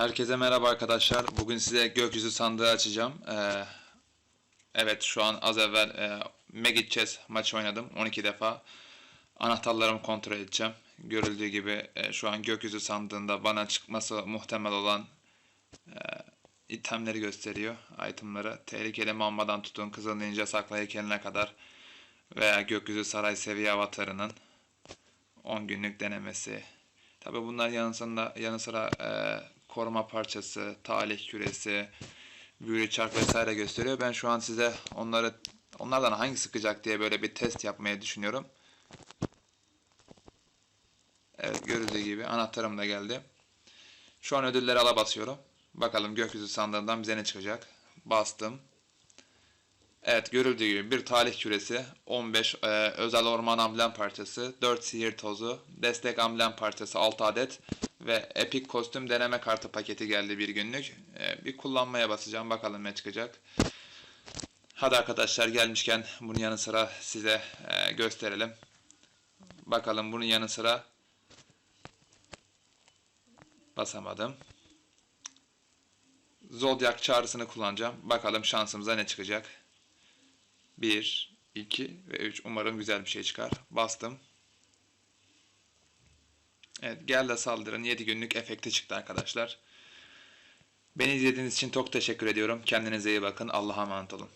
Herkese merhaba arkadaşlar. Bugün size gökyüzü sandığı açacağım. Ee, evet şu an az evvel e, Magic Chess maçı oynadım 12 defa. Anahtarlarımı kontrol edeceğim. Görüldüğü gibi e, şu an gökyüzü sandığında bana çıkması muhtemel olan e, itemleri gösteriyor. Itemları tehlikeli mambadan tutun Kızıl Ninja sakla heykeline kadar veya gökyüzü saray seviye avatarının 10 günlük denemesi. Tabi bunlar yanısında, yanı sıra e, koruma parçası, talih küresi, büyülü çark vesaire gösteriyor. Ben şu an size onları onlardan hangi sıkacak diye böyle bir test yapmayı düşünüyorum. Evet görüldüğü gibi anahtarım da geldi. Şu an ödülleri ala basıyorum. Bakalım gökyüzü sandığından bize ne çıkacak. Bastım. Evet görüldüğü gibi bir talih küresi, 15 e, özel orman amblem parçası, 4 sihir tozu, destek amblem parçası 6 adet ve epik kostüm deneme kartı paketi geldi bir günlük. E, bir kullanmaya basacağım bakalım ne çıkacak. Hadi arkadaşlar gelmişken bunun yanı sıra size e, gösterelim. Bakalım bunun yanı sıra basamadım. Zodyak çağrısını kullanacağım. Bakalım şansımıza ne çıkacak. 1, 2 ve 3. Umarım güzel bir şey çıkar. Bastım. Evet gel de saldırın 7 günlük efekti çıktı arkadaşlar. Beni izlediğiniz için çok teşekkür ediyorum. Kendinize iyi bakın. Allah'a emanet olun.